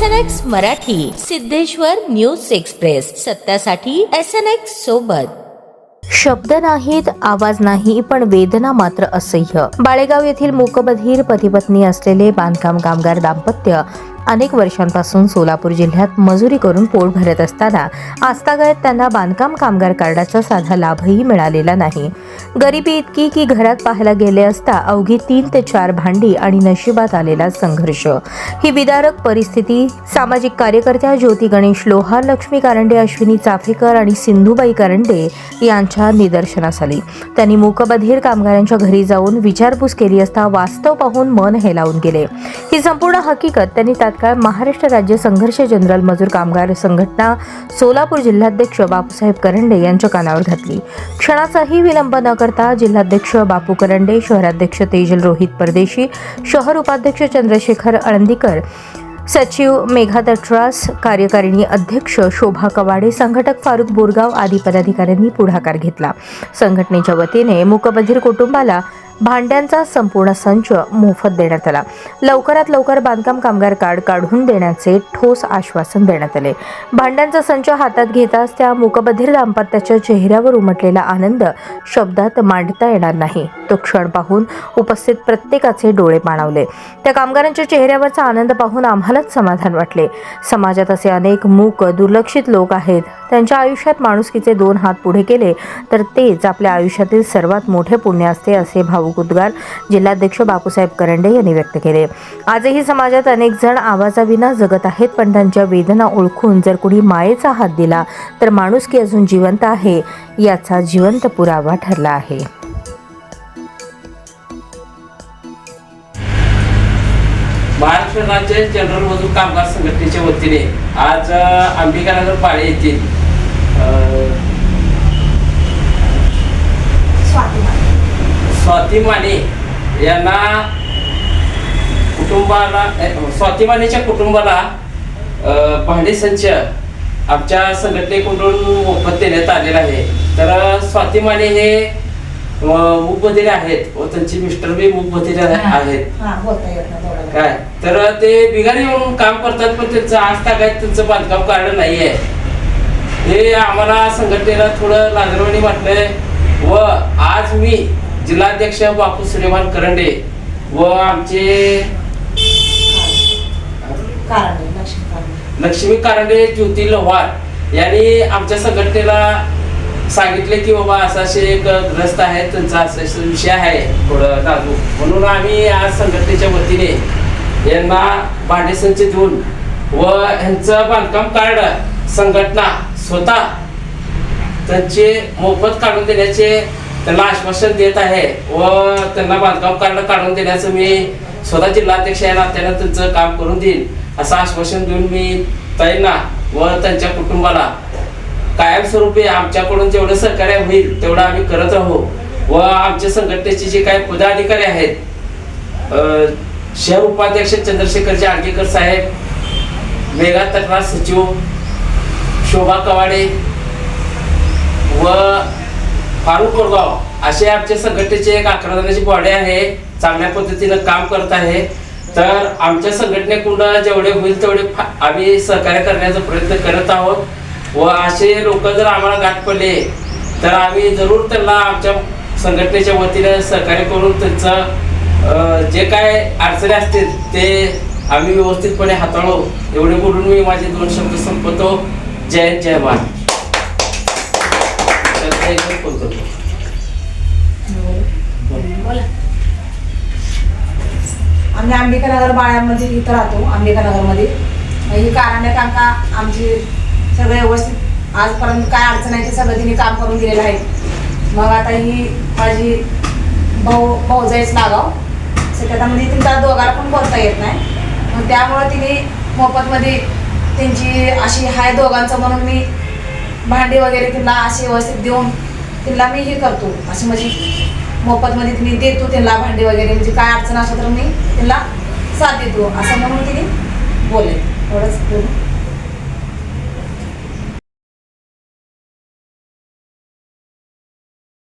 S N X Marathi Siddheshwar news express. सत्यासाठी S N X सोबत. शब्द नाहीत आवाज नाही पण वेदना मात्र असह्य. बाळेगाव येथील मूकबधीर पतीपत्नी असलेले बांधकाम कामगार दाम्पत्य अनेक वर्षांपासून सोलापूर जिल्ह्यात मजुरी करून पोट भरत असताना आजतागायत त्यांना बांधकाम कामगार कार्डाचा साधा लाभही मिळालेला नाही. गरिबी इतकी की घरात पाहायला गेले असता अवघी तीन ते चार भांडी आणि नशिबात आलेला संघर्ष. ही विदारक परिस्थिती सामाजिक कार्यकर्त्या ज्योती गणेश लोहार लक्ष्मी कारंडे अश्विनी चाफेकर आणि सिंधुबाई कारंडे यांच्या निदर्शनास आली. त्यांनी मूकबधीर कामगारांच्या घरी जाऊन विचारपूस केली असता वास्तव पाहून मन हेलावून गेले. ही संपूर्ण हकीकत त्यांनी तात्काळ महाराष्ट्र राज्य संघर्ष जनरल मजूर कामगार संघटना सोलापूर जिल्हाध्यक्ष बापूसाहेब करंडे यांच्या कानावर घातली. क्षणाचाही विलंब न करता जिल्हाध्यक्ष बापू करंडे शहराध्यक्ष तेजल रोहित परदेशी शहर उपाध्यक्ष चंद्रशेखर अळंदीकर सचिव मेघा दट्रास कार्यकारिणी अध्यक्ष शोभा कवाडे संघटक फारुक बोरगाव आदी पदाधिकाऱ्यांनी पुढाकार घेतला. संघटनेच्या वतीने मुकबधीर कुटुंबाला भांड्यांचा संपूर्ण संच मोफत देण्यात आला. लवकरात लवकर बांधकाम कामगार कार्ड काढून देण्याचे ठोस आश्वासन देण्यात आले. भांड्यांचा संच हातात घेताच त्या मुकबधीर दाम्पत्याच्या चेहऱ्यावर उमटलेला आनंद शब्दात मांडता येणार नाही. तो क्षण पाहून उपस्थित प्रत्येकाचे डोळे पाणावले त्या कामगारांच्या चेहऱ्यावरचा आनंद पाहून आम्हालाच समाधान वाटले. समाजात असे अनेक मूक दुर्लक्षित लोक आहेत. त्यांच्या आयुष्यात माणुसकीचे दोन हात पुढे केले तर तेच आपल्या आयुष्यातील सर्वात मोठे पुण्य असते असे भावुक उद्गार जिल्हाध्यक्ष बापूसाहेब करंडे यांनी व्यक्त केले. आजही समाजात अनेक जण आवाजाविना जगत आहेत पण त्यांच्या वेदना ओळखून जर कुणी मायेचा हात दिला तर माणुसकी अजून जिवंत आहे याचा जिवंत पुरावा ठरला आहे. महाराष्ट्र राज्य जनरल मजूर कामगार संघटनेच्या वतीने आज अंबिकानगर पाळे येथील स्वाती माने यांना कुटुंबाला स्वाती मानेच्या कुटुंबाला भांडे संच आमच्या संघटनेकडून मोफत देण्यात आलेला आहे. तर स्वाती माने हे मुकबधिरे आहेत व त्यांचे मिस्टर बी आहेत. हा येत नाही तेवढं. काय? तर ते बिगारी येऊन काम करतात पण त्यांचं आज तागायत त्यांचं बांधकाम कार्ड नाही आहे हे आम्हाला संघटनेला थोडं लाजरवाणी वाटलंय व आज मी जिल्हाध्यक्ष बापू सुलेमान करंडे व आमचे लक्ष्मी कारंडे. ज्योती लोहार यांनी आमच्या संघटनेला सांगितले की बाबा असं असे एक ग्रस्त आहेत त्यांचा असं विषय आहे थोडं नाजूक म्हणून आम्ही आज संघटनेच्या वतीने यांना भांडेसंच देऊन व ह्यांचं बांधकाम कार्ड संघटना स्वतः त्यांचे मोफत काढून देण्याचे त्यांना आश्वासन देत आहे व त्यांना बांधकाम कार्ड काढून देण्याचं मी स्वतः जिल्हाध्यक्ष या नात्यानं त्यांचं काम करून देईन असं आश्वासन देऊन मी ताईंना व त्यांच्या कुटुंबाला कायमस्वरूपी आमच्याकडून जेवढं सहकार्य होईल तेवढं आम्ही करत राहू व आमच्या संघटनेचे जे काही पदाधिकारी आहेत शहर उपाध्यक्ष चंद्रशेखरजी आडगेकर साहेब मेघा तक्रार सचिव शोभा कवाडे व फारुख कोरगाव असे आमच्या संघटनेचे एक अकरा जणांची बॉडी आहे चांगल्या पद्धतीनं काम करत आहे. तर आमच्या संघटनेकडून जेवढे होईल तेवढे फा- आम्ही सहकार्य करण्याचा प्रयत्न करत आहोत. व असे लोक जर आम्हाला गाठ पडले तर आम्ही जरूर त्यांना आमच्या संघटनेच्या वतीनं सहकार्य करून त्यांचं जे काय अडचणी असतील ते आम्ही व्यवस्थितपणे हाताळू. एवढे बोलून मी माझे दोन शब्द संपवतो. जय जय महाराष्ट्र बोलतो. आम्ही अंबिकानगर बाळ्यामध्ये इथं राहतो अंबिकानगरमध्ये ही कारण्या काका आमची सगळे व्यवस्थित आजपर्यंत काय अडचण आहे ते सगळं तिने काम करून दिलेलं आहे. मग आता ही माझी भाऊ भाऊजाईच लागाव त्याच्यामध्ये तिला दोघाला पण बोलता येत नाही. मग त्यामुळं तिने मोफतमध्ये त्यांची अशी हाय दोघांचं म्हणून मी भांडी वगैरे तिला अशी व्यवस्थित देऊन तिला मी हे करतो. अशी माझी मोफतमध्ये तिने देतो त्यांना भांडे वगैरे म्हणजे काय अडचण असं तर मी त्यांना साथ देतो असं म्हणून तिने बोलेल एवढंच बोलू.